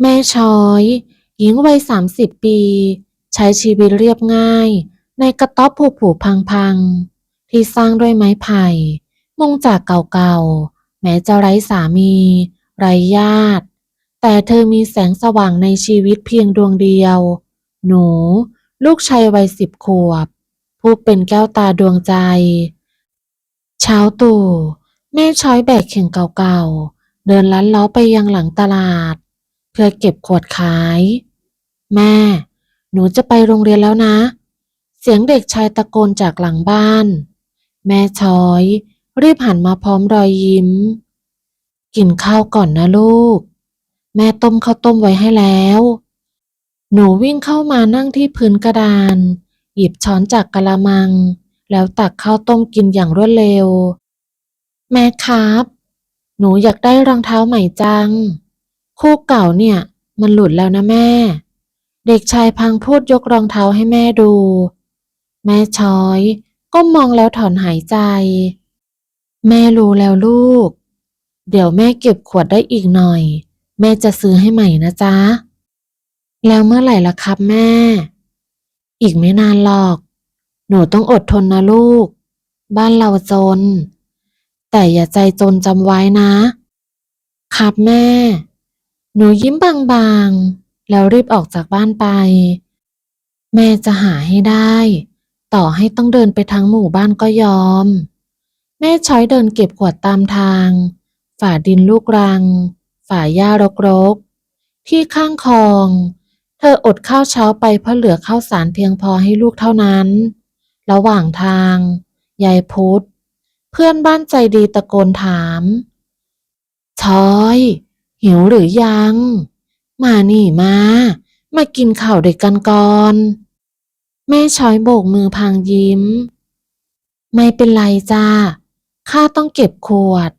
แม่ช้อย หญิงวัยสามสิบปี ใช้ชีวิตเรียบง่าย ในกระต๊อบผุๆพังๆที่สร้างด้วยไม้ไผ่ มุงจากเก่าๆ แม้จะไร้สามี ไร้ญาติ แต่เธอมีแสงสว่างในชีวิตเพียงดวงเดียว หนู ลูกชายวัยสิบขวบ ผู้เป็นแก้วตาดวงใจ เช้าตู่แม่ช้อยแบกเข่งเก่าๆ เดินลัดล้อไปยังหลังตลาด เพื่อเก็บขวดขาย แม่ หนูจะไปโรงเรียนแล้วนะ เสียงเด็กชายตะโกนจากหลังบ้าน แม่ช้อย รีบหันมาพร้อมรอยยิ้ม กินข้าวก่อนนะลูก แม่ต้มข้าวต้มไว้ให้แล้ว หนูวิ่งเข้ามานั่งที่พื้นกระดาน หยิบช้อนจากกะละมัง แล้วตักข้าวต้มกินอย่างรวดเร็ว แม่ครับ หนูอยากได้รองเท้าใหม่จัง คู่เก่าเนี่ย มันหลุดแล้วนะแม่ เด็กชายพังพูดยกรองเท้าให้แม่ดู แม่ช้อยก้มมองแล้วถอนหายใจ แม่รู้แล้วลูก เดี๋ยวแม่เก็บขวดได้อีกหน่อย แม่จะซื้อให้ใหม่นะจ๊ะ แล้วเมื่อไหร่ล่ะครับแม่ อีกไม่นานหรอก หนูต้องอดทนนะลูก บ้านเราจน แต่อย่าใจจนจำไว้นะ ครับแม่ หนูยิ้มบางๆ แล้วรีบออกจากบ้านไป แม่จะหาให้ได้ ต่อให้ต้องเดินไปทั้งหมู่บ้านก็ยอม แม่ช้อยเดินเก็บขวดตามทาง ฝ่าดินลูกรัง ฝ่าหญ้ารกๆ ที่ข้างคลอง เธออดข้าวเช้าไปเพราะเหลือข้าวสารเพียงพอให้ลูกเท่านั้น ระหว่างทางยายพุธเพื่อนบ้านใจดีตะโกนถาม ช้อย หิวหรือยัง มานี่มา มากินข้าวด้วยกันก่อน แม่ช้อยโบกมือพางยิ้ม ไม่เป็นไรจ้าข้าต้องเก็บขวด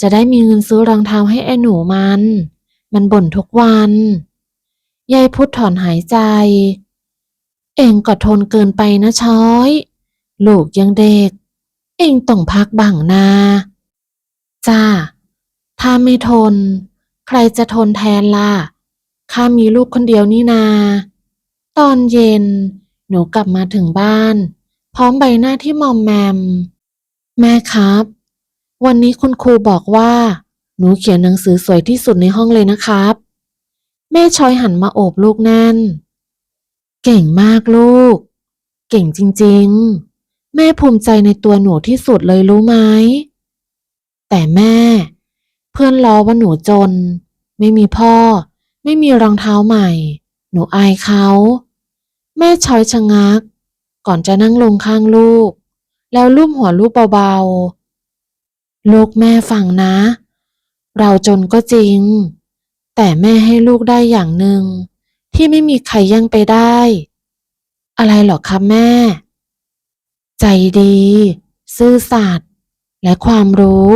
จะได้มีเงินซื้อรองเท้าให้ไอ้หนูมัน มันบ่นทุกวันยายพุทธถอนหายใจ เองก็ทนเกินไปนะช้อย ลูกยังเด็ก เองต้องพักบ้างนาจ้า ถ้าไม่ทน ใครจะทนแทนล่ะ ข้ามีลูกคนเดียวนี่นา ตอนเย็น หนูกลับมาถึงบ้าน พร้อมใบหน้าที่มอมแมม แม่ครับ วันนี้คุณครูบอกว่า หนูเขียนหนังสือสวยที่สุดในห้องเลยนะครับ แม่ชอยหันมาโอบลูกแน่น เก่งมากลูก เก่งจริง ๆ แม่ภูมิใจในตัวหนูที่สุดเลยรู้ไหม แต่แม่ พื่อนล้อว่าหนูจน ไม่มีพ่อ ไม่มีรองเท้าใหม่ หนูอายเขา แม่ช้อยชะงัก ก่อนจะนั่งลงข้างลูก แล้วลูบหัวลูกเบาๆ ลูกแม่ฟังนะ เราจนก็จริง แต่แม่ให้ลูกได้อย่างหนึ่ง ที่ไม่มีใครแย่งไปได้ อะไรหรอคะแม่ ใจดี ซื่อสัตย์และความรู้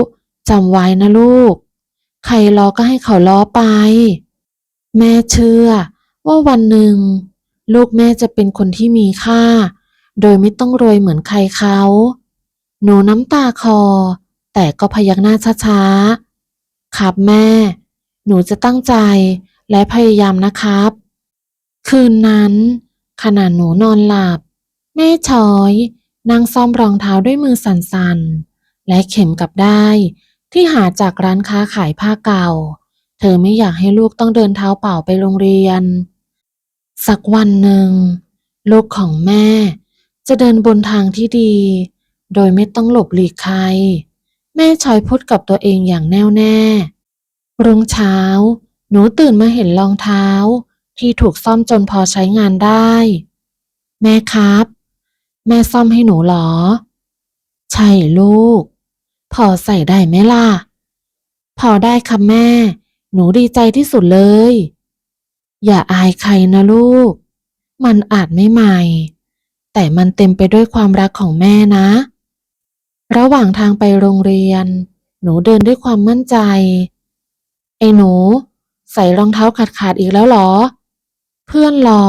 จำไว้นะลูก ใครล้อก็ให้เขาล้อไป แม่เชื่อว่าวันหนึ่ง ลูกแม่จะเป็นคนที่มีค่า โดยไม่ต้องรวยเหมือนใครเขา หนูน้ำตาคอ แต่ก็พยักหน้าช้าๆ ครับแม่ หนูจะตั้งใจและพยายามนะครับ คืนนั้นขณะหนูนอนหลับ แม่ช้อยนั่งซ่อมรองเท้าด้วยมือสั่นๆ และเข็มกับได้ ที่หาจากร้านค้าขายผ้าเก่า เธอไม่อยากให้ลูกต้องเดินเท้าเปล่าไปโรงเรียน สักวันหนึ่ง ลูกของแม่ จะเดินบนทางที่ดี โดยไม่ต้องหลบหลีกใคร แม่ชอยพูดกับตัวเองอย่างแน่วแน่รุ่งเช้า หนูตื่นมาเห็นรองเท้า ที่ถูกซ่อมจนพอใช้งานได้ แม่ครับ แม่ซ่อมให้หนูหรอ ใช่ลูก พอใส่ได้ไหมล่ะ พอได้ค่ะแม่ หนูดีใจที่สุดเลย อย่าอายใครนะลูก มันอาจไม่ใหม่ แต่มันเต็มไปด้วยความรักของแม่นะ ระหว่างทางไปโรงเรียน หนูเดินด้วยความมั่นใจ ไอ้หนู ใส่รองเท้าขาดขาดอีกแล้วเหรอ เพื่อนล้อ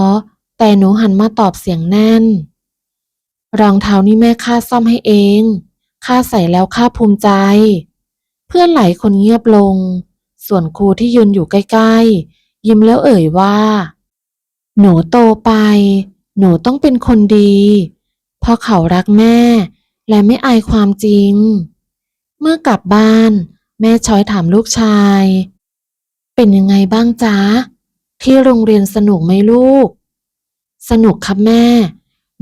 แต่หนูหันมาตอบเสียงแน่น รองเท้านี่แม่ข้าซ่อมให้เอง ข้าใส่แล้วข้าภูมิใจ เพื่อนหลายคนเงียบลง ส่วนครูที่ยืนอยู่ใกล้ๆ ยิ้มแล้วเอ่ยว่า หนูโตไป หนูต้องเป็นคนดี เพราะเขารักแม่ และไม่อายความจริง เมื่อกลับบ้าน แม่ช้อยถามลูกชาย เป็นยังไงบ้างจ๊ะ ที่โรงเรียนสนุกไหมลูก สนุกครับแม่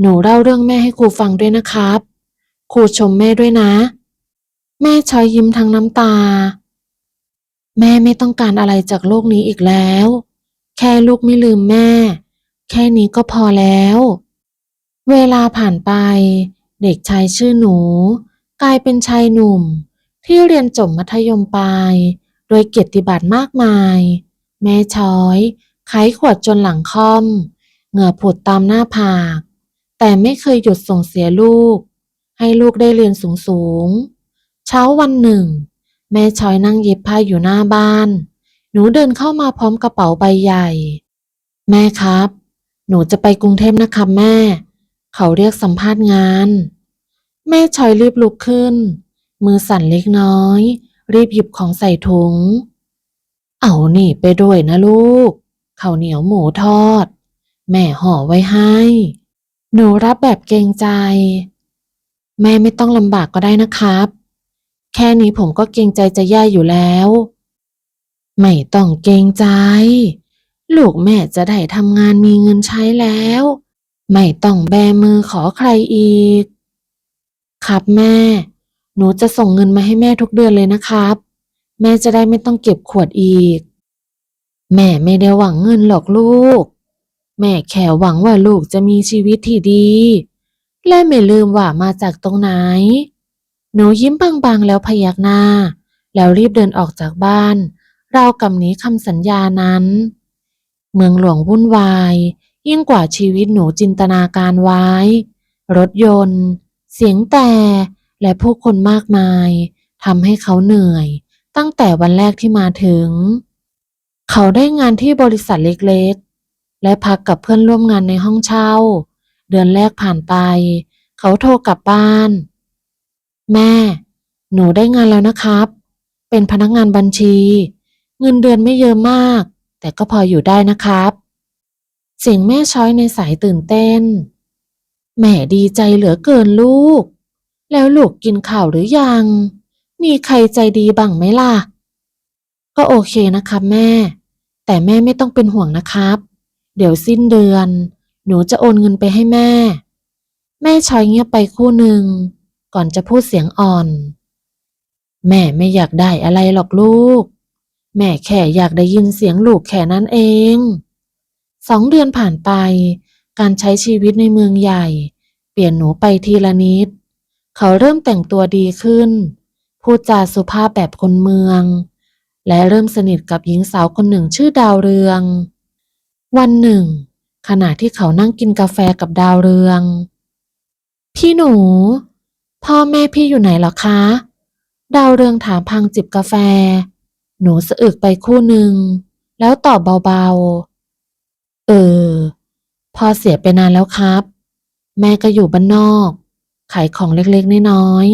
หนูเล่าเรื่องแม่ให้ครูฟังด้วยนะครับ ครูชมแม่ด้วยนะ แม่ชอยยิ้มทั้งน้ำตา แม่ไม่ต้องการอะไรจากโลกนี้อีกแล้ว แค่ลูกไม่ลืมแม่ แค่นี้ก็พอแล้ว เวลาผ่านไป เด็กชายชื่อหนู กลายเป็นชายหนุ่ม ที่เรียนจบมัธยมปลายโดยเกียรติบัตรมากมาย แม่ช้อยไขขวดจนหลังค่อม เหงื่อผุดตามหน้าผาก แต่ไม่เคยหยุดส่งเสียลูก ให้ลูกได้เรียนสูงๆ เช้าวันหนึ่ง แม่ชอยนั่งเย็บผ้าอยู่หน้าบ้าน หนูเดินเข้ามาพร้อมกระเป๋าใบใหญ่ แม่ครับ หนูจะไปกรุงเทพนะครับแม่ เขาเรียกสัมภาษณ์งาน แม่ชอยรีบลุกขึ้น มือสั่นเล็กน้อย รีบหยิบของใส่ถุง เอาหนี่ไปด้วยนะลูกข้าวเหนียวหมูทอด แม่ห่อไว้ให้ หนูรับแบบเกรงใจ แม่ไม่ต้องลำบากก็ได้นะครับ แค่นี้ผมก็เกรงใจจะแย่อยู่แล้ว ไม่ต้องเกรงใจ ลูกแม่จะได้ทำงานมีเงินใช้แล้ว ไม่ต้องแบมือขอใครอีก ครับแม่ หนูจะส่งเงินมาให้แม่ทุกเดือนเลยนะครับ แม่จะได้ไม่ต้องเก็บขวดอีก แม่ไม่ได้หวังเงินหรอกลูก แม่แค่หวังว่าลูกจะมีชีวิตที่ดี และไม่ลืมว่ามาจากตรงไหน หนูยิ้มบางๆแล้วพยักหน้า แล้วรีบเดินออกจากบ้าน เรากับหนี้คำสัญญานั้น เมืองหลวงวุ่นวาย ยิ่งกว่าชีวิตหนูจินตนาการไว้ รถยนต์ เสียงแต่และผู้คนมากมายทำให้เขาเหนื่อย ตั้งแต่วันแรกที่มาถึง เขาได้งานที่บริษัทเล็กๆ และพักกับเพื่อนร่วมงานในห้องเช่า เดือนแรกผ่านไป เขาโทรกลับบ้าน แม่ หนูได้งานแล้วนะครับ เป็นพนักงานบัญชี เงินเดือนไม่เยอะมาก แต่ก็พออยู่ได้นะครับ เสียงแม่ช้อยในสายตื่นเต้น แม่ดีใจเหลือเกินลูก แล้วลูกกินข้าวหรือยัง มีใครใจดีบ้างไหมล่ะ ก็โอเคนะครับแม่ แต่แม่ไม่ต้องเป็นห่วงนะครับ เดี๋ยวสิ้นเดือน หนูจะโอนเงินไปให้แม่ แม่ชอยเงียบไปคู่หนึ่ง ก่อนจะพูดเสียงอ่อน แม่ไม่อยากได้อะไรหรอกลูก แม่แค่อยากได้ยินเสียงลูกแค่นั้นเอง สองเดือนผ่านไป การใช้ชีวิตในเมืองใหญ่ เปลี่ยนหนูไปทีละนิด เขาเริ่มแต่งตัวดีขึ้น พูดจาสุภาพแบบคนเมือง และเริ่มสนิทกับหญิงสาวคนหนึ่งชื่อดาวเรือง วันหนึ่ง ขณะที่เขานั่งกินกาแฟกับดาวเรือง พี่หนู พ่อแม่พี่อยู่ไหนหรอคะ ดาวเรืองถามพังจิบกาแฟ หนูสะอึกไปคู่หนึ่ง แล้วตอบเบาๆ เออ พ่อเสียไปนานแล้วครับ แม่ก็อยู่บ้านนอก ขายของเล็กๆน้อย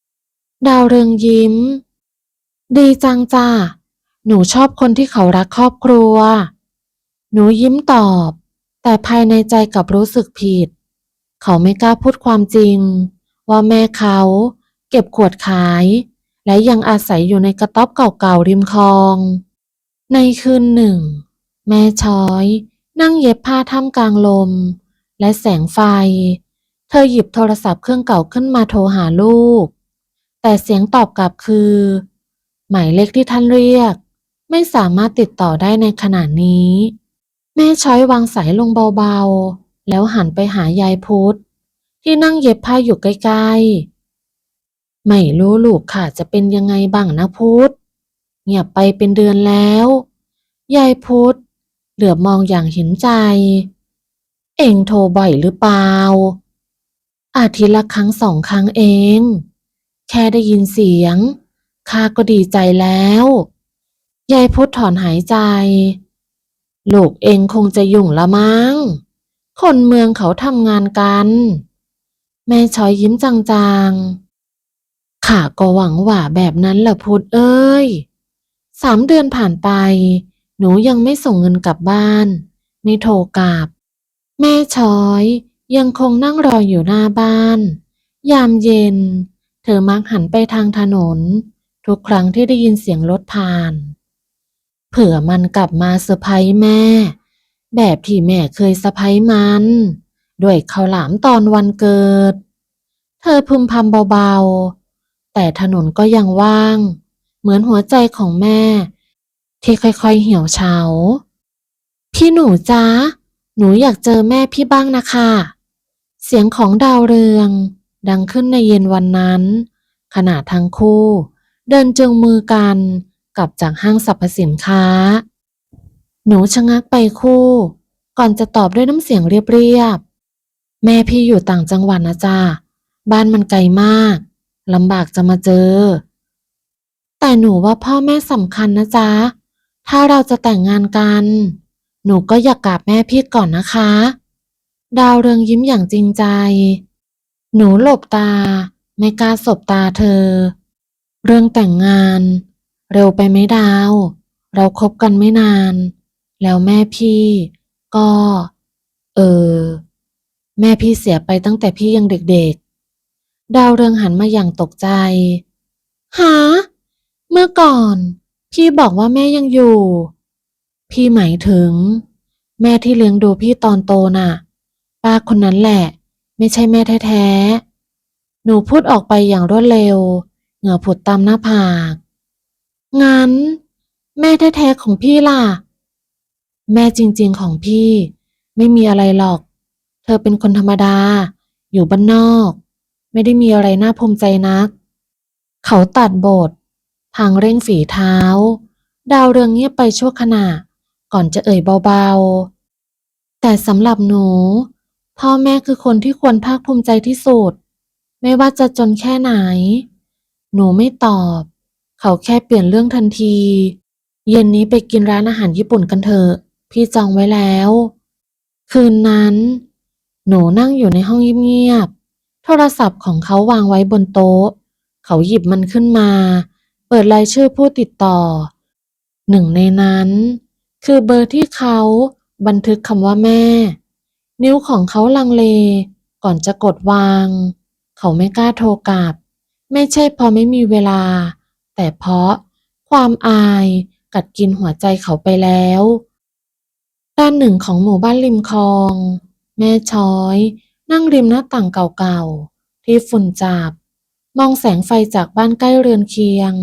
ๆ ดาวเรืองยิ้ม ดีจังจ้าหนูชอบคนที่เขารักครอบครัว หนูยิ้มตอบ แต่ภายในใจกลับรู้สึกผิด เขาไม่กล้าพูดความจริง ว่าแม่เขาเก็บขวดขาย และยังอาศัยอยู่ในกระต๊อบเก่าๆริมคลอง ในคืนหนึ่ง แม่ช้อย นั่งเย็บผ้าท่ามกลางลม และแสงไฟ เธอหยิบโทรศัพท์เครื่องเก่าขึ้นมาโทรหาลูก แต่เสียงตอบกลับคือ หมายเลขที่ท่านเรียก ไม่สามารถติดต่อได้ในขณะนี้ แม่ช้อยวางสายลงเบาๆ แล้วหันไปหายายพุธที่นั่งเย็บผ้าอยู่ใกล้ๆ ไม่รู้ลูกค่ะจะเป็นยังไงบ้างนะพุธเงียบไปเป็นเดือนแล้ว ยายพุธเหลือบมองอย่างเห็นใจ เองโทรบ่อยหรือเปล่า อาทิตย์ละครั้งสองครั้งเอง แค่ได้ยินเสียงข้าก็ดีใจแล้ว ยายพุธถอนหายใจ ลูกเองคงจะยุ่งละมั้ง คนเมืองเขาทำงานกัน แม่ช้อยยิ้มจางๆข้าก็หวังว่าแบบนั้นแหละพุธเอ้ย สามเดือนผ่านไป หนูยังไม่ส่งเงินกลับบ้าน ไม่โทรกลับ แม่ช้อยยังคงนั่งรออยู่หน้าบ้าน ยามเย็น เธอมักหันไปทางถนน ทุกครั้งที่ได้ยินเสียงรถผ่าน เผื่อมันกลับมาเซอร์ไพรส์แม่ แบบที่แม่เคยเซอร์ไพรส์มัน ด้วยข้าวหลามตอนวันเกิด เธอพึมพำเบาๆ แต่ถนนก็ยังว่าง เหมือนหัวใจของแม่ ที่ค่อยๆเหี่ยวเฉา พี่หนูจ๊ะหนูอยากเจอแม่พี่บ้างนะคะ เสียงของดาวเรือง ดังขึ้นในเย็นวันนั้น ขณะทั้งคู่ เดินจึงมือกัน กลับจากห้างสรรพสินค้า หนูชะงักไปคู่ ก่อนจะตอบด้วยน้ำเสียงเรียบๆ แม่พี่อยู่ต่างจังหวัดนะจ๊ะ บ้านมันไกลมากลำบากจะมาเจอ แต่หนูว่าพ่อแม่สำคัญนะจ๊ะ ถ้าเราจะแต่งงานกัน หนูก็อยากกราบแม่พี่ก่อนนะคะ ดาวเรืองยิ้มอย่างจริงใจ หนูหลบตา ไม่กล้าสบตาเธอ เรื่องแต่งงาน เร็วไปไหมดาว เราคบกันไม่นาน แล้วแม่พี่ก็ เออ แม่พี่เสียไปตั้งแต่พี่ยังเด็กๆ ดาวเรืองหันมาอย่างตกใจ หา เมื่อก่อน พี่บอกว่าแม่ยังอยู่ พี่หมายถึง แม่ที่เลี้ยงดูพี่ตอนโตน่ะ ป้าคนนั้นแหละ ไม่ใช่แม่แท้ๆ หนูพูดออกไปอย่างรวดเร็ว เหงื่อผุดตามหน้าผาก งั้น แม่แท้ๆของพี่ล่ะ แม่จริงๆของพี่ ไม่มีอะไรหรอก เธอเป็นคนธรรมดา อยู่บ้านนอก ไม่ได้มีอะไรน่าภูมิใจนัก เขาตัดบท ทางเร่งฝีเท้า ดาวเรืองเงียบไปชั่วขณะ ก่อนจะเอ่ยเบาๆ แต่สำหรับหนู พ่อแม่คือคนที่ควรภาคภูมิใจที่สุด ไม่ว่าจะจนแค่ไหน หนูไม่ตอบ เขาแค่เปลี่ยนเรื่องทันที เย็นนี้ไปกินร้านอาหารญี่ปุ่นกันเถอะ พี่จองไว้แล้ว คืนนั้น หนูนั่งอยู่ในห้องเงียบๆ โทรศัพท์ของเขาวางไว้บนโต๊ะ เขาหยิบมันขึ้นมา เปิดรายชื่อผู้ติดต่อ หนึ่งในนั้น คือเบอร์ที่เขาบันทึกคำว่าแม่ นิ้วของเขาลังเล ก่อนจะกดวาง เขาไม่กล้าโทรกลับ ไม่ใช่เพราะไม่มีเวลา แต่เพราะความอายกัดกินหัวใจเขาไปแล้ว ด้านหนึ่งของหมู่บ้านริมคลอง แม่ช้อย นั่งริมหน้าต่างเก่าๆ ที่ฝุ่นจับ มองแสงไฟจากบ้านใกล้เรือนเคียง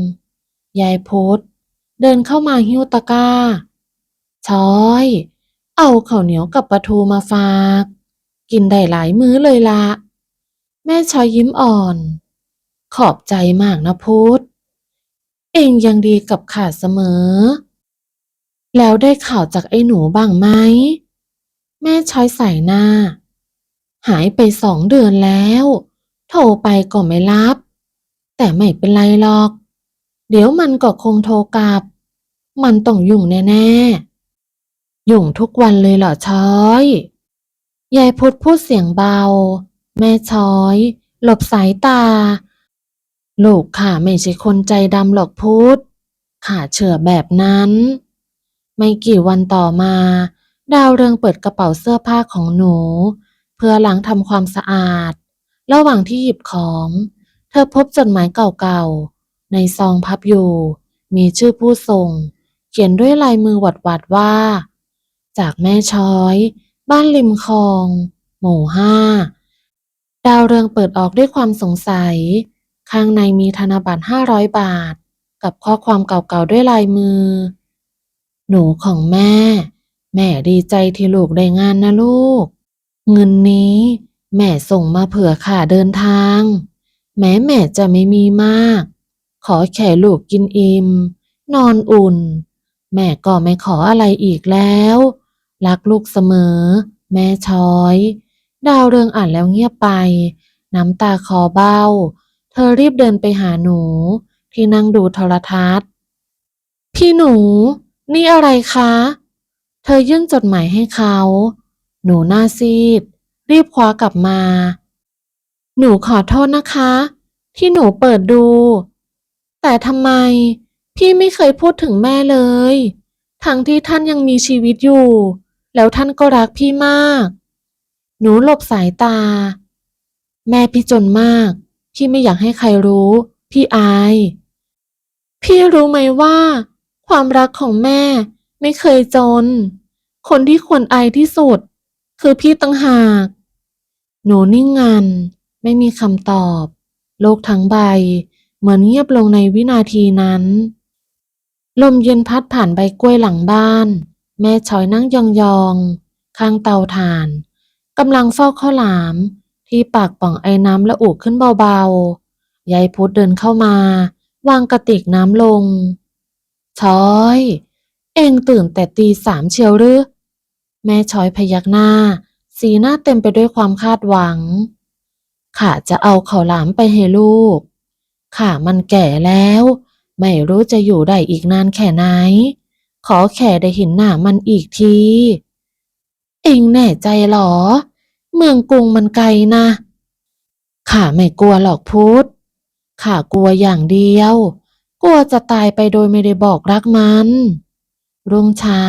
ยายพุธเดินเข้ามาหิ้วตะกร้า ช้อย เอาข้าวเหนียวกับปลาทูมาฝาก กินได้หลายมื้อเลยละ แม่ช้อยยิ้มอ่อน ขอบใจมากนะพุธ เองยังดีกับข้าเสมอ แล้วได้ข่าวจากไอ้หนูบ้างไหม แม่ช้อยใส่หน้า หายไปสองเดือนแล้ว โทรไปก็ไม่รับ แต่ไม่เป็นไรหรอก เดี๋ยวมันก็คงโทรกลับ มันต้องยุ่งแน่ๆ ยุ่งทุกวันเลยเหรอช้อย ยายพุธพูดเสียงเบา แม่ช้อย หลบสายตา ลูกข้าไม่ใช่คนใจดำหรอกพุธข้าเชื่อแบบนั้น ไม่กี่วันต่อมา ดาวเรืองเปิดกระเป๋าเสื้อผ้าของหนู เพื่อล้างทำความสะอาด ระหว่างที่หยิบของ เธอพบจดหมายเก่าๆ ในซองพับอยู่ มีชื่อผู้ส่ง เขียนด้วยลายมือหวัดๆว่า จากแม่ช้อย บ้านริมคลอง หมู่ห้า ดาวเรืองเปิดออกด้วยความสงสัย ข้างในมีธนบัตรห้าร้อยบาท กับข้อความเก่าๆด้วยลายมือ หนูของแม่ แม่ดีใจที่ลูกได้งานนะลูก เงินนี้ แม่ส่งมาเผื่อค่าเดินทาง แม้แม่จะไม่มีมาก ขอแค่ลูกกินอิ่มนอนอุ่น แม่ก็ไม่ขออะไรอีกแล้ว รักลูกเสมอ แม่ช้อย ดาวเรืองอ่านแล้วเงียบไป น้ำตาคอเบ้า เธอรีบเดินไปหาหนู ที่นั่งดูโทรทัศน์ พี่หนู นี่อะไรคะ เธอยื่นจดหมายให้เขา หนูหน้าซีด รีบคว้ากลับมา หนูขอโทษนะคะ ที่หนูเปิดดู แต่ทำไม พี่ไม่เคยพูดถึงแม่เลย ทั้งที่ท่านยังมีชีวิตอยู่ แล้วท่านก็รักพี่มาก หนูหลบสายตา แม่พี่จนมาก พี่ไม่อยากให้ใครรู้ พี่อาย พี่รู้ไหมว่า ความรักของแม่ไม่เคยจน คนที่ควรอายที่สุด คือพี่ตั้งหาก หนูนิ่งงัน ไม่มีคำตอบ โลกทั้งใบ เหมือนเงียบลงในวินาทีนั้น ลมเย็นพัดผ่านใบกล้วยหลังบ้าน แม่ชอยนั่งยองๆ ข้างเตาถ่านกำลังเฝ้าข้าวหลาม ที่ปากป่องไอ้น้ำละอุขึ้นเบาๆ ยายพุธเดินเข้ามา วางกระติกน้ำลง ช้อย เองตื่นแต่ตีสามเชียวหรือ แม่ช้อยพยักหน้า สีหน้าเต็มไปด้วยความคาดหวัง ข้าจะเอาข้าวหลามไปให้ลูก ข้ามันแก่แล้ว ไม่รู้จะอยู่ได้อีกนานแค่ไหน ขอแค่ได้เห็นหน้ามันอีกที เองแน่ใจหรอ เมืองกรุงมันไกลนะข้าไม่กลัวหรอกพุทธข้ากลัวอย่างเดียว กลัวจะตายไปโดยไม่ได้บอกรักมัน รุ่งเช้า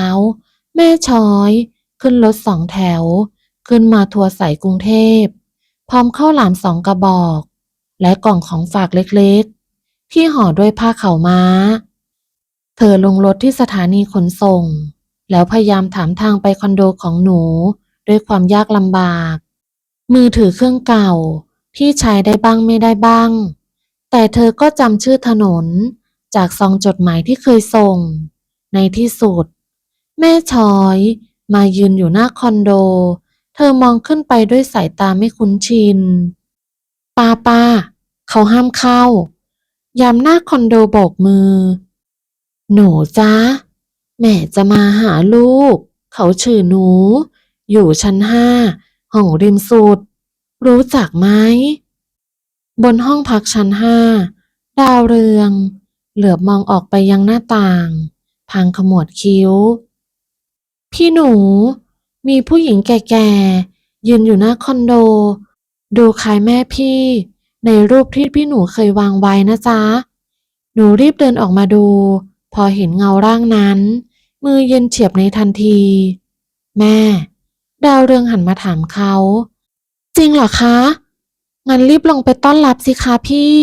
แม่ช้อย ขึ้นรถสองแถว ขึ้นมาทัวร์สายกรุงเทพ พร้อมข้าวหลามสองกระบอก และกล่องของฝากเล็กๆ ที่ห่อด้วยผ้าเข่าม้า เธอลงรถที่สถานีขนส่ง แล้วพยายามถามทางไปคอนโดของหนู ด้วยความยากลำบาก มือถือเครื่องเก่าที่ใช้ได้บ้างไม่ได้บ้าง แต่เธอก็จำชื่อถนนจากซองจดหมายที่เคยส่ง ในที่สุด แม่ชอยมายืนอยู่หน้าคอนโด เธอมองขึ้นไปด้วยสายตาไม่คุ้นชินป้าป้าเขาห้ามเข้ายามหน้าคอนโดโบกมือ หนูจ้าแม่จะมาหาลูก เขาชื่อหนู อยู่ชั้นห้าห้องริมสุด รู้จักไหม บนห้องพักชั้นห้า ดาวเรือง เหลือบมองออกไปยังหน้าต่าง พางขมวดคิ้ว พี่หนู มีผู้หญิงแก่ๆ ยืนอยู่หน้าคอนโด ดูคล้ายแม่พี่ ในรูปที่พี่หนูเคยวางไว้นะจ๊ะ หนูรีบเดินออกมาดู พอเห็นเงาร่างนั้น มือเย็นเฉียบในทันที แม่ ดาวเรืองหันมาถามเขา จริงเหรอคะ งั้นรีบลงไปต้อนรับสิคะพี่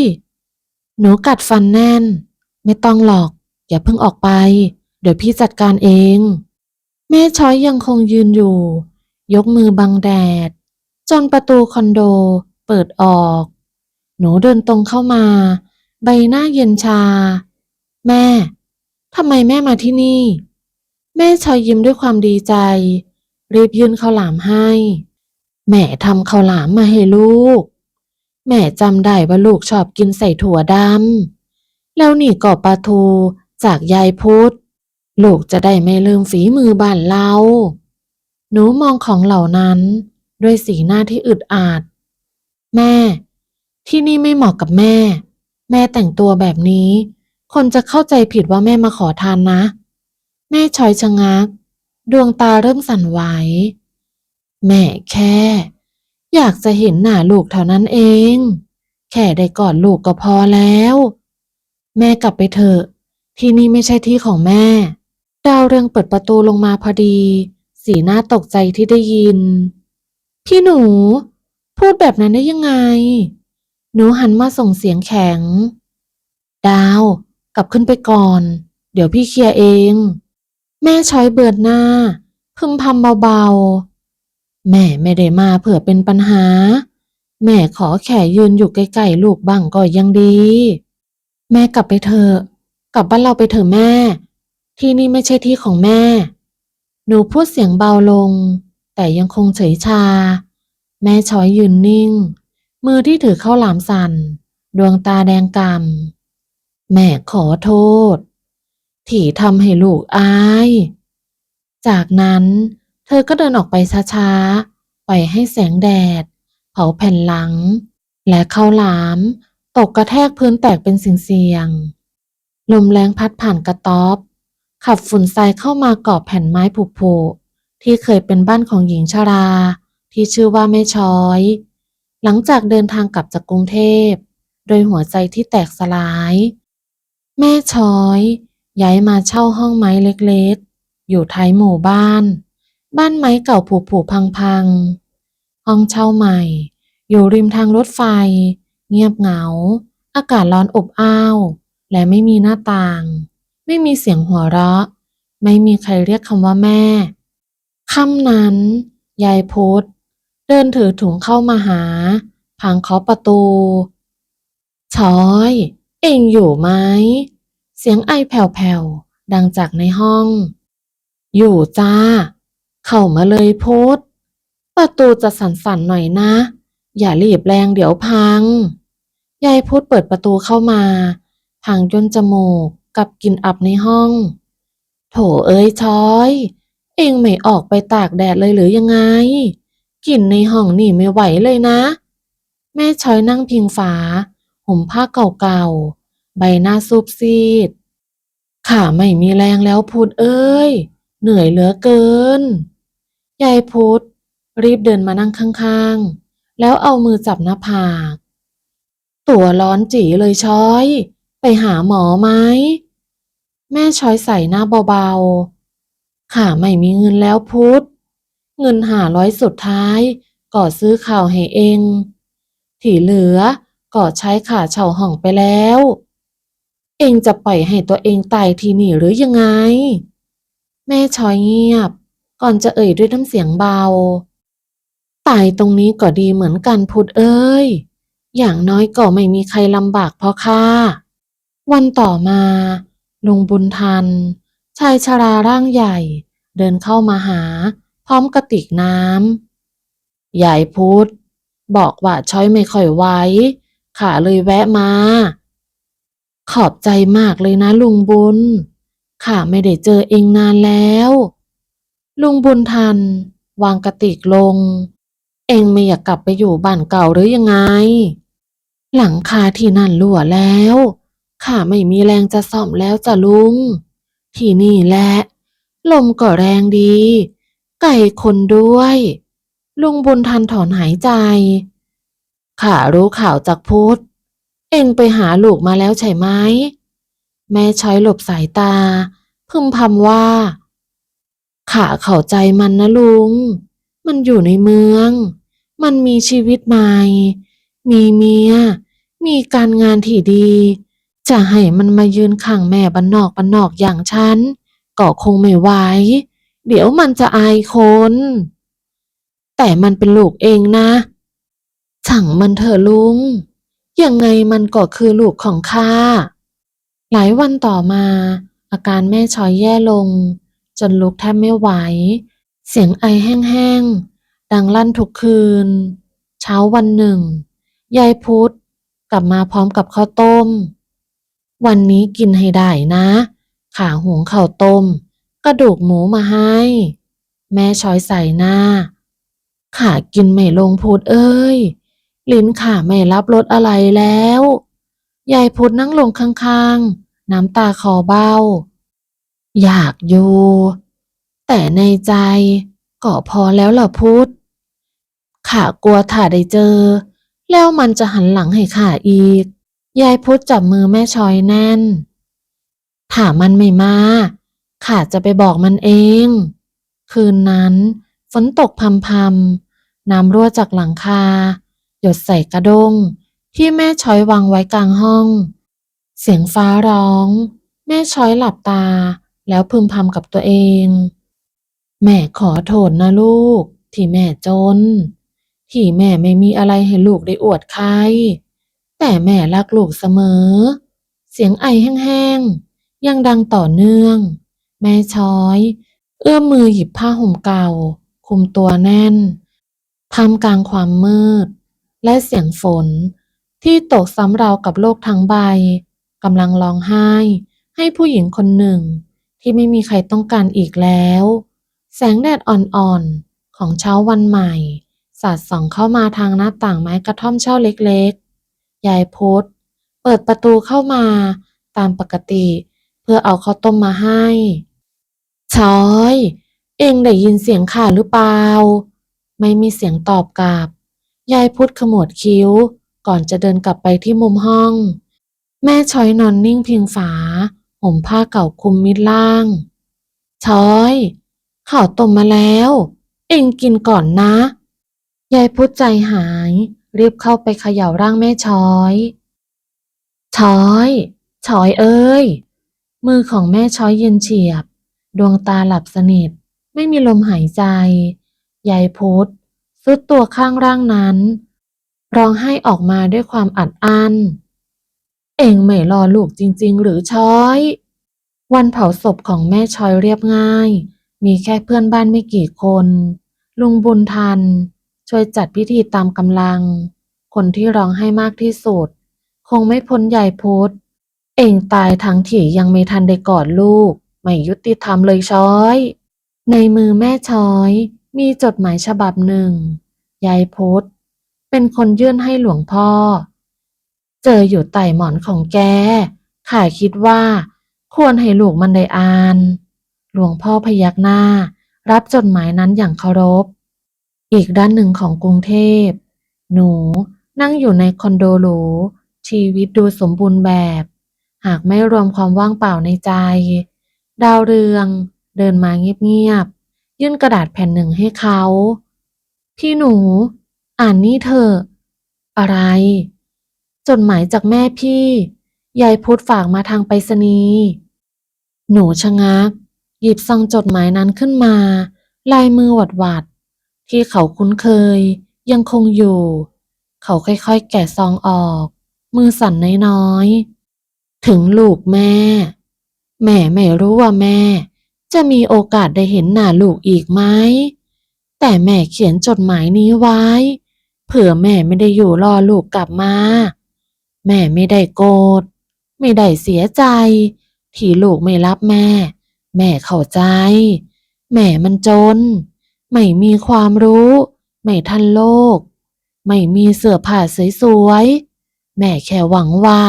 หนูกัดฟันแน่น ไม่ต้องหรอก อย่าเพิ่งออกไป เดี๋ยวพี่จัดการเอง แม่ช้อยยังคงยืนอยู่ ยกมือบังแดด จนประตูคอนโดเปิดออก หนูเดินตรงเข้ามา ใบหน้าเย็นชา แม่ทำไมแม่มาที่นี่ แม่ชอยยิ้มด้วยความดีใจ รีบยื่นข้าวหลามให้ แม่ทำข้าวหลามมาให้ลูก แม่จำได้ว่าลูกชอบกินใส่ถั่วดำแล้วนี่ก็ปลาทูจากยายพุธลูกจะได้ไม่ลืมฝีมือบ้านเรา หนูมองของเหล่านั้น ด้วยสีหน้าที่อึดอัดแม่ ที่นี่ไม่เหมาะกับแม่ แม่แต่งตัวแบบนี้ คนจะเข้าใจผิดว่าแม่มาขอทานนะ แม่ชอยชะงัก ดวงตาเริ่มสั่นไหวแม่แค่ อยากจะเห็นหน้าลูกเท่านั้นเอง แค่ได้กอดลูกก็พอแล้ว แม่กลับไปเถอะ ที่นี่ไม่ใช่ที่ของแม่ ดาวเรืองเปิดประตูลงมาพอดี สีหน้าตกใจที่ได้ยิน พี่หนู พูดแบบนั้นได้ยังไง หนูหันมาส่งเสียงแข็ง ดาว กลับขึ้นไปก่อน เดี๋ยวพี่เคลียร์เอง แม่ช้อยเบิดหน้า พึมพำเบาๆ แม่ไม่ได้มาเผื่อเป็นปัญหา แม่ขอแค่ยืนอยู่ใกล้ๆลูกบ้างก็ยังดี แม่กลับไปเถอะ กลับบ้านเราไปเถอะแม่ ที่นี่ไม่ใช่ที่ของแม่ หนูพูดเสียงเบาลง แต่ยังคงเฉยชา แม่ช้อยยืนนิ่ง มือที่ถือเข้าหลามสั่นดวงตาแดงกำ่ำแม่ขอโทษ ที่ทำให้ลูกอาย จากนั้นเธอก็เดินออกไปช้าๆ ปล่อยให้แสงแดด เผาแผ่นหลัง และเข้าหลาม ตกกระแทกพื้นแตกเป็นสิ่งเสียง ลมแรงพัดผ่านกระต๊อบ ขับฝุ่นทรายเข้ามากอบแผ่นไม้ผุๆที่เคยเป็นบ้านของหญิงชรา ที่ชื่อว่าแม่ช้อย หลังจากเดินทางกลับจากกรุงเทพ โดยหัวใจที่แตกสลาย แม่ช้อย ย้ายมาเช่าห้องไม้เล็กๆ อยู่ท้ายหมู่บ้าน บ้านไม้เก่าผุผุพังพังๆ ห้องเช่าใหม่ อยู่ริมทางรถไฟ เงียบเหงา อากาศร้อนอบอ้าว และไม่มีหน้าต่าง ไม่มีเสียงหัวเราะ ไม่มีใครเรียกคำว่าแม่ ค่ำนั้น ยายพุธเดินถือถุงเข้ามาหา พังเคาะประตู ชอย เองอยู่ไหม เสียงไอแผ่วๆดังจากในห้อง อยู่จ้า เข้ามาเลยพุธประตูจะสั่นๆหน่อยนะ อย่ารีบแรงเดี๋ยวพัง ยายพุธเปิดประตูเข้ามา พังจนจมูกกับกลิ่นอับในห้อง โถเอ้ยช้อย เองไม่ออกไปตากแดดเลยหรือยังไงกลิ่นในห้องนี่ไม่ไหวเลยนะ แม่ช้อยนั่งพิงฝาห่มผ้าเก่าๆ ใบหน้าซูบซีดข้าไม่มีแรงแล้วพุธเอ้ย เหนื่อยเหลือเกิน ยายพุธรีบเดินมานั่งข้างๆ แล้วเอามือจับหน้าผาก ตัวร้อนจีเลยช้อย ไปหาหมอไหม แม่ช้อยใส่หน้าเบาๆข้าไม่มีเงินแล้วพุธเงินหาร้อยสุดท้ายก็ซื้อข่าวให้เองที่เหลือก็ใช้ค่าเช่าห้องไปแล้ว เองจะปล่อยให้ตัวเองตายที่นี่หรือยังไง แม่ช้อยเงียบ ก่อนจะเอ่ยด้วยน้ำเสียงเบา ตายตรงนี้ก็ดีเหมือนกันพุธเอ้ย อย่างน้อยก็ไม่มีใครลำบากเพราะข้าวันต่อมาลุงบุญทัน ชายชราร่างใหญ่ เดินเข้ามาหา พร้อมกระติกน้ำยายพุธบอกว่าช้อยไม่ค่อยไหวข้าเลยแวะมา ขอบใจมากเลยนะลุงบุญ ข้าไม่ได้เจอเองนานแล้ว ลุงบุญทัน วางกระติกลง เองไม่อยากกลับไปอยู่บ้านเก่าหรือยังไง หลังคาที่นั่นรั่วแล้ว ข้าไม่มีแรงจะซ่อมแล้วจ้ะลุง ที่นี่แหละ ลมก็แรงดี ไก่คนด้วย ลุงบุญทันถอนหายใจ ข้ารู้ข่าวจากพุทธ เอ็งไปหาลูกมาแล้วใช่ไหม แม่ช้อยหลบสายตา พึมพำว่าข้าเข้าใจมันนะลุง มันอยู่ในเมือง มันมีชีวิตใหม่ มีเมีย มีการงานที่ดี จะให้มันมายืนข้างแม่บ้านนอกบ้านนอกอย่างฉัน ก็คงไม่ไหว เดี๋ยวมันจะอายคน แต่มันเป็นลูกเองนะช่งมันเถอะลุง ยังไงมันก็คือลูกของข้า หลายวันต่อมา อาการแม่ชอยแย่ลง จนลุกแทบไม่ไหว เสียงไอแห้งๆ ดังลั่นทุกคืน เช้าวันหนึ่ง ยายพุธกลับมาพร้อมกับข้าวต้ม วันนี้กินให้ได้นะ ขาหุงข้าวต้ม กระดูกหมูมาให้ แม่ชอยใส่หน้า ขากินไม่ลงพูดเอ้ย ลิ้นขาไม่รับรสอะไรแล้ว ยายพุธนั่งลงข้างๆ น้ำตาคอเบ้า อยากอยู่ แต่ในใจก็พอแล้วล่ะพุธขากลัวถ้าได้เจอ แล้วมันจะหันหลังให้ข้าอีก ยายพุธจับมือแม่ชอยแน่น ถ้ามันไม่มาข้าจะไปบอกมันเอง คืนนั้น ฝนตกพรำน้ำรั่วจากหลังคา หยดใส่กระด้ง ที่แม่ช้อยวางไว้กลางห้อง เสียงฟ้าร้อง แม่ช้อยหลับตา แล้วพึมพำกับตัวเอง แม่ขอโทษนะลูก ที่แม่จน ที่แม่ไม่มีอะไรให้ลูกได้อวดใคร แต่แม่รักลูกเสมอ เสียงไอแห้งๆ ยังดังต่อเนื่อง แม่ช้อย เอื้อมมือหยิบผ้าห่มเก่า คุมตัวแน่นท่ามกลางความมืด และเสียงฝน ที่ตกซ้ำราวกับโลกทั้งใบกำลังร้องไห้ ให้ผู้หญิงคนหนึ่ง ที่ไม่มีใครต้องการอีกแล้ว แสงแดดอ่อนๆ ของเช้าวันใหม่ สาดส่องเข้ามาทางหน้าต่างไม้กระท่อมเช่าเล็กๆ ยายพุธเปิดประตูเข้ามาตามปกติ เพื่อเอาข้าวต้มมาให้ช้อย เองได้ยินเสียงข้าหรือเปล่า ไม่มีเสียงตอบกลับ ยายพุธขมวดคิ้ว ก่อนจะเดินกลับไปที่มุมห้อง แม่ช้อยนอนนิ่งพิงฝาห่มผ้าเก่าคุมมิดล่าง ช้อยข่าวต้มมาแล้ว เอ็งกินก่อนนะ ยายพุธใจหาย รีบเข้าไปเขย่าร่างแม่ช้อย ช้อยช้อยเอ้ย มือของแม่ช้อยเย็นเฉียบ ดวงตาหลับสนิท ไม่มีลมหายใจ ยายพุธ ซุดตัวข้างร่างนั้น ร้องไห้ออกมาด้วยความอัดอั้น เองไม่รอลูกจริง ๆ หรือช้อย วันเผาศพของแม่ช้อยเรียบง่าย มีแค่เพื่อนบ้านไม่กี่คน ลุงบุญทัน ช่วยจัดพิธีตามกำลัง คนที่ร้องไห้มากที่สุด คงไม่พ้นยายพุธเองตายทั้งที่ยังไม่ทันได้กอดลูก ไม่ยุติธรรมเลยช้อย ในมือแม่ช้อย มีจดหมายฉบับหนึ่ง ยายพุธเป็นคนยื่นให้หลวงพ่อ เจออยู่ใต้หมอนของแกข้าคิดว่า ควรให้ลูกมันได้อ่าน หลวงพ่อพยักหน้า รับจดหมายนั้นอย่างเคารพ อีกด้านหนึ่งของกรุงเทพ หนูนั่งอยู่ในคอนโดหรู ชีวิตดูสมบูรณ์แบบ หากไม่รวมความว่างเปล่าในใจ ดาวเรือง เดินมาเงียบ ยื่นกระดาษแผ่นหนึ่งให้เขา พี่หนู อ่านนี่เถอะอะไร จดหมายจากแม่พี่ ยายพุธฝากมาทางไปรษณีย์หนูชะงัก หยิบซองจดหมายนั้นขึ้นมา ลายมือหวัดหวัด ที่เขาคุ้นเคย ยังคงอยู่ เขาค่อยๆ แกะซองออก มือสั่นน้อยๆ ถึงลูกแม่ แม่ไม่รู้ว่าแม่ จะมีโอกาสได้เห็นหน้าลูกอีกไหม แต่แม่เขียนจดหมายนี้ไว้ เผื่อแม่ไม่ได้อยู่รอลูกกลับมา แม่ไม่ได้โกรธ ไม่ได้เสียใจ ที่ลูกไม่รับแม่ แม่เข้าใจ แม่มันจน ไม่มีความรู้ ไม่ทันโลก ไม่มีเสื้อผ้าสวยๆ แม่แค่หวังว่า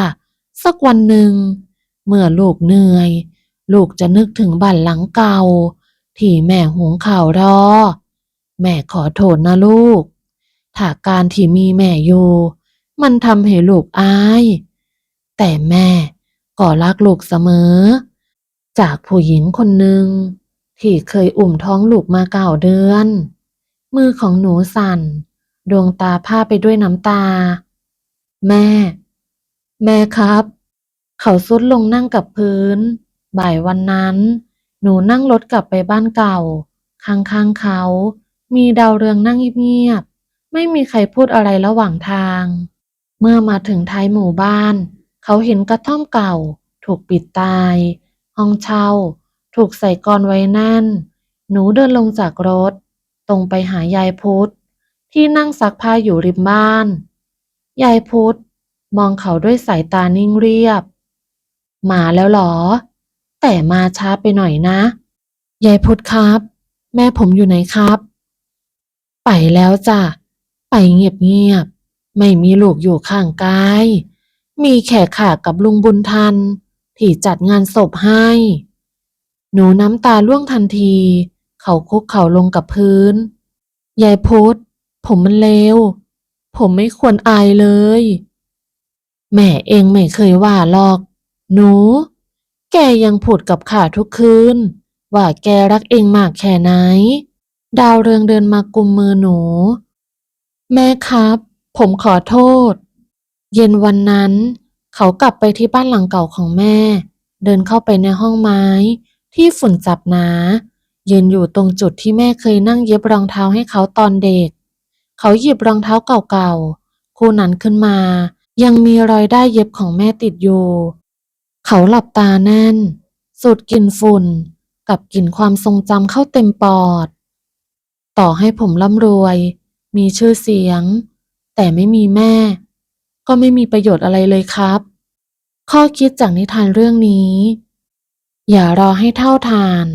สักวันหนึ่ง เมื่อลูกเหนื่อย ลูกจะนึกถึงบ้านหลังเก่า ที่แม่หุงข้าวรอ แม่ขอโทษนะลูก ถ้าการที่มีแม่อยู่ มันทำให้ลูกอาย แต่แม่ก็รักลูกเสมอ จากผู้หญิงคนหนึ่งที่เคยอุ่มท้องลูกมาเก้าเดือน มือของหนูสั่น ดวงตาผ้าไปด้วยน้ำตา แม่ แม่ครับ เขาซุดลงนั่งกับพื้น บ่ายวันนั้น หนูนั่งรถกลับไปบ้านเก่า ข้างๆเขา มีดาวเรืองนั่งเงียบๆไม่มีใครพูดอะไรระหว่างทาง เมื่อมาถึงท้ายหมู่บ้าน เขาเห็นกระท่อมเก่า ถูกปิดตาย ห้องเช่า ถูกใส่กลอนไว้แน่น หนูเดินลงจากรถ ตรงไปหายายพุธที่นั่งซักผ้าอยู่ริมบ้าน ยายพุธมองเขาด้วยสายตานิ่งเรียบ หมาแล้วหรอ แต่มาช้าไปหน่อยนะยายพุธครับ แม่ผมอยู่ไหนครับ ไปแล้วจ้ะ ไปเงียบๆไม่มีลูกอยู่ข้างกาย มีแขกขากับลุงบุญทัน ที่จัดงานศพให้ หนูน้ำตาล่วงทันที เขาคุกเข่าลงกับพื้น ยายพุธผมมันเลว ผมไม่ควรอายเลย แม่เองไม่เคยว่าหรอก หนู แกยังพูดกับข้าทุกคืน ว่าแกรักเองมากแค่ไหน ดาวเรืองเดินมากุมมือหนู แม่ครับ ผมขอโทษ เย็นวันนั้น เขากลับไปที่บ้านหลังเก่าของแม่ เดินเข้าไปในห้องไม้ ที่ฝุ่นจับหนายืนอยู่ตรงจุดที่แม่เคยนั่งเย็บรองเท้าให้เขาตอนเด็ก เขาหยิบรองเท้าเก่าๆ คู่นั้นขึ้นมา ยังมีรอยได้เย็บของแม่ติดอยู่ เขาหลับตาแน่น สูดกลิ่นฝุ่น กับกลิ่นความทรงจำเข้าเต็มปอด ต่อให้ผมร่ำรวย มีชื่อเสียง แต่ไม่มีแม่ ก็ไม่มีประโยชน์อะไรเลยครับ ข้อคิดจากนิทานเรื่องนี้ อย่ารอให้เท่าทาน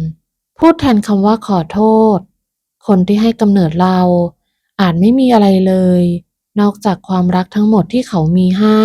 พูดแทนคำว่าขอโทษ คนที่ให้กำเนิดเรา อาจไม่มีอะไรเลย นอกจากความรักทั้งหมดที่เขามีให้